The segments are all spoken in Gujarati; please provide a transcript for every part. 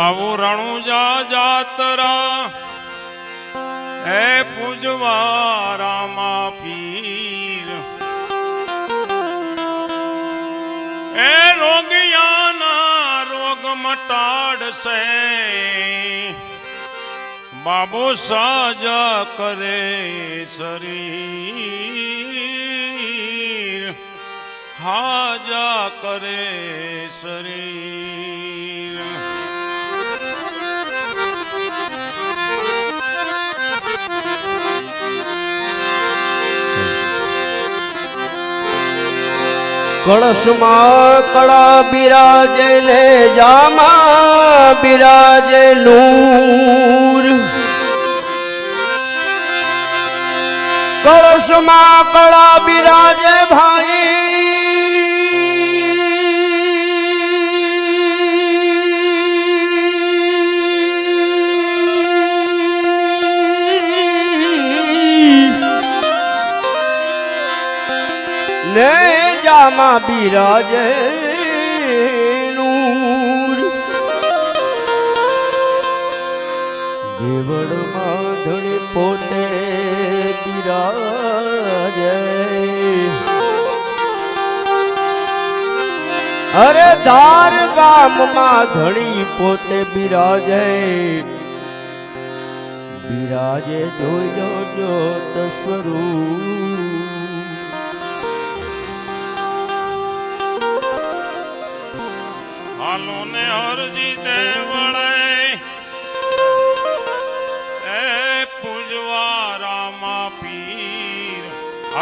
જાવું રણુજા જાતરા. એ પૂજવા રામા પીર એ રોગિયાના રોગ મટાડશે. બાબો સાજા કરે શરીર. હાજા કરે શરીર. કળશમાં કળા બિરાજે લે જામા બિરાજે નૂર કળશમાં કળા બિરાજે ભાઈ જામાં બિરાજે નૂર. દેવડ ધણી પોતે બિરાજે. અરે ધાર ગામમાં ધણી પોતે બિરાજે. બિરાજે જોઈ જોત સ્વરૂપ.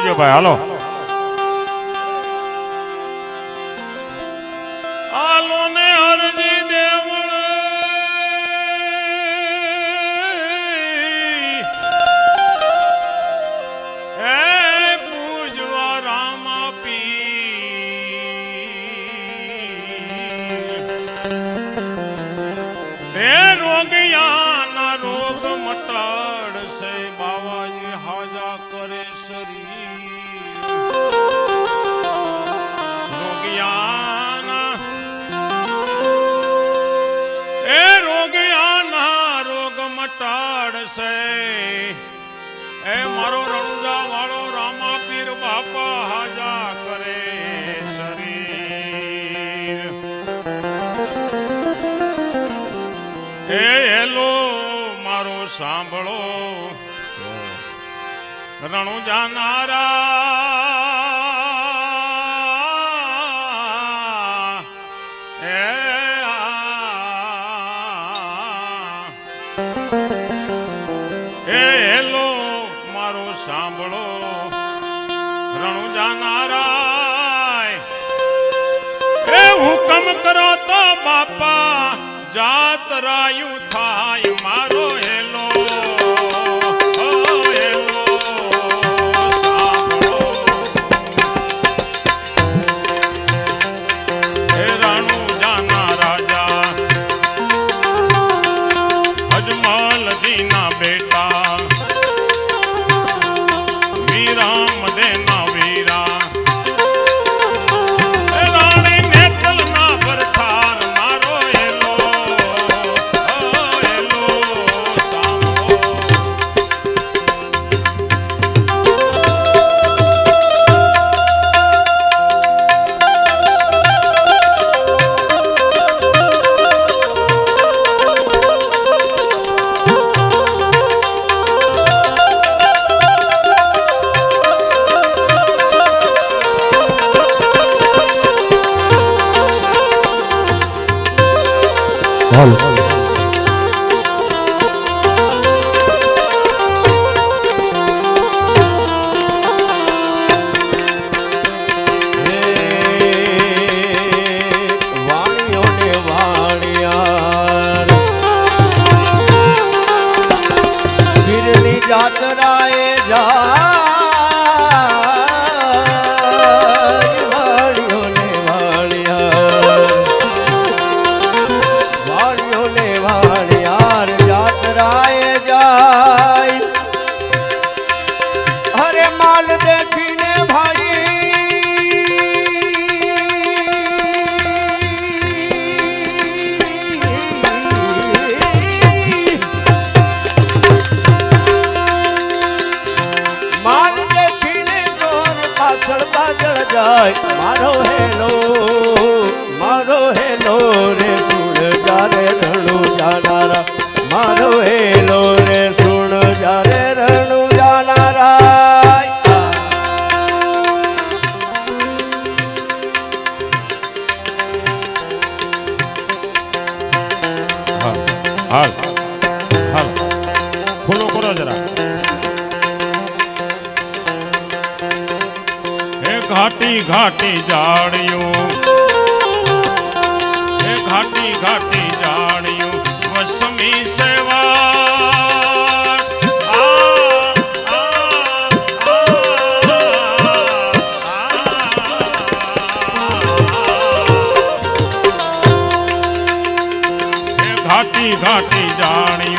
આપજો ભાઈ હાલો હાલો ને રોગ મટાડશે એ હેલો, મારો સાંભળો. રણુ જાનારા. એ હેલો, મારો સાંભળો. રણુ જાનારા હુકમ કરો તો બાપા. જાત રાયું થાય. ઘાટી ઘાટી જાણ્યું. હે ઘાટી ઘાટી જાણ્યું. વસમી સેવા ઘાટી ઘાટી જાણી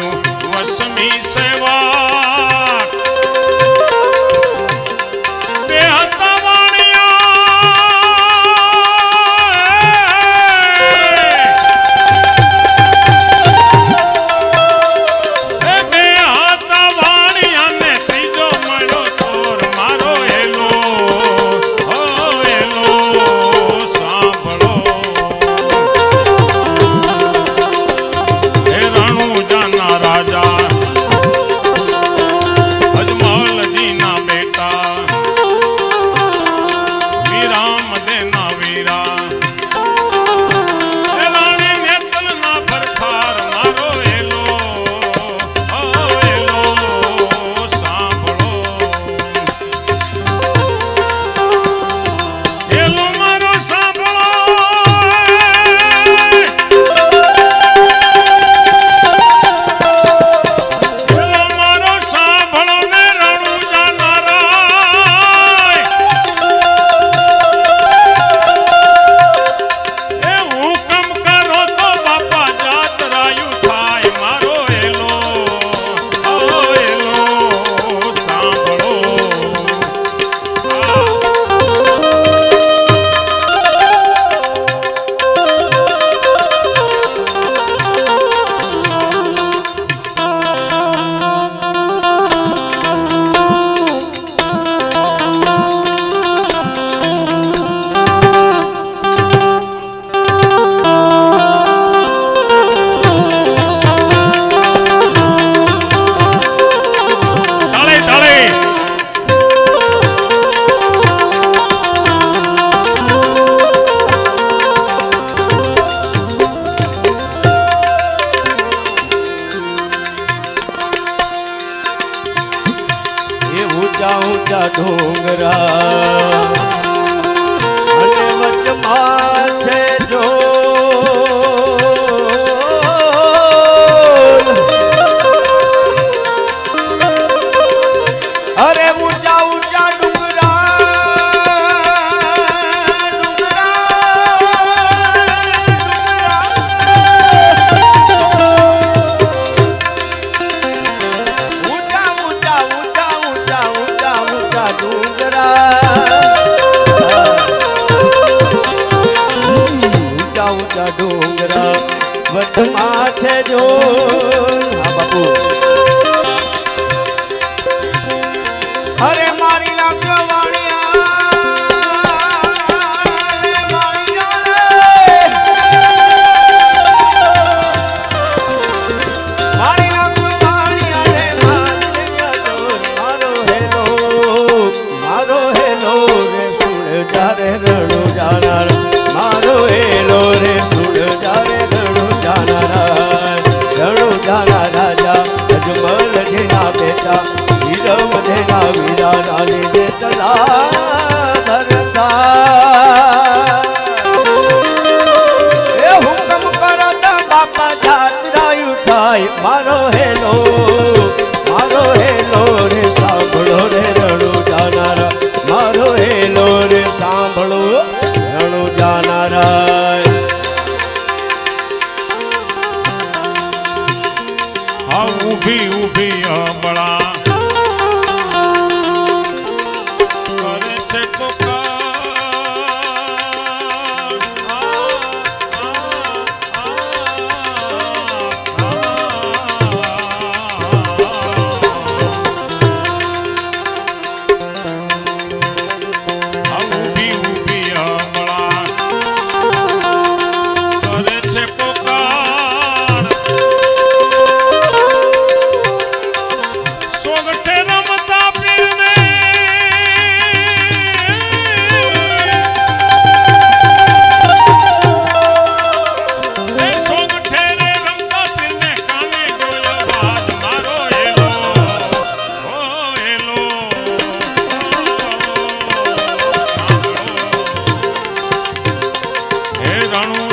જાણું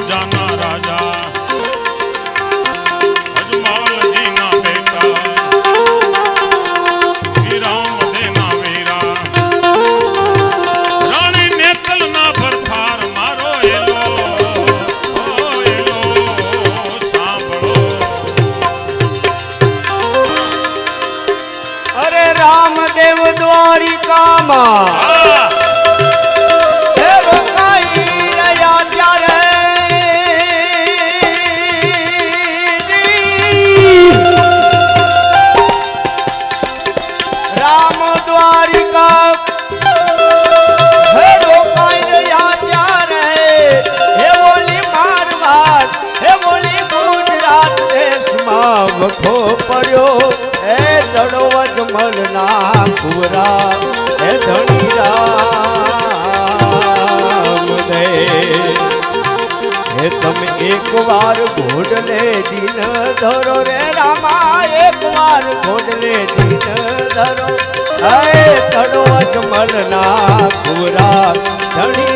એકવાર ઘોડલે દિન ધરો રે રામા, એકવાર ઘોડલે દિન ધરો. હે તડો અજમલ ના ખુરા, ધણી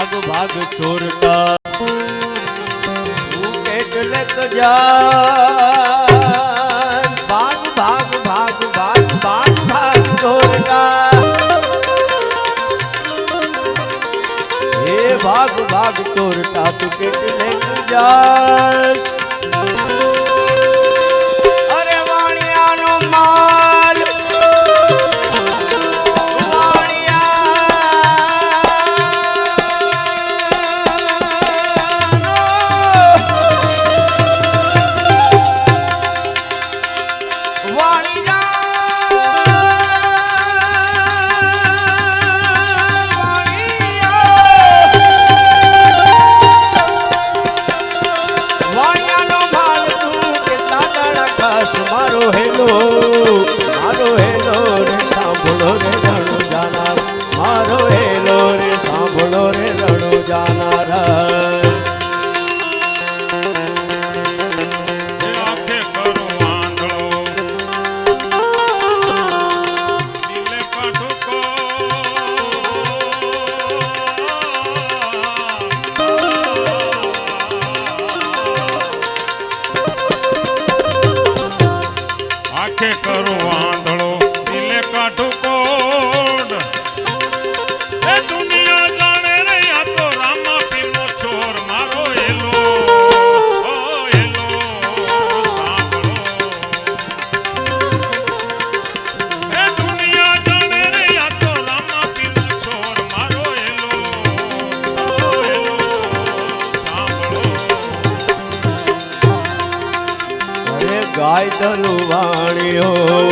ભાગ ભાગ ચોરતા. તું કેટલેક જા ભાગ ભાગ ભાગ ભાગ ભાગ ભાગ ચોરતા. હે ભાગ ભાગ ચોરતા, તું કેટલેક જા દલુ વાણીઓ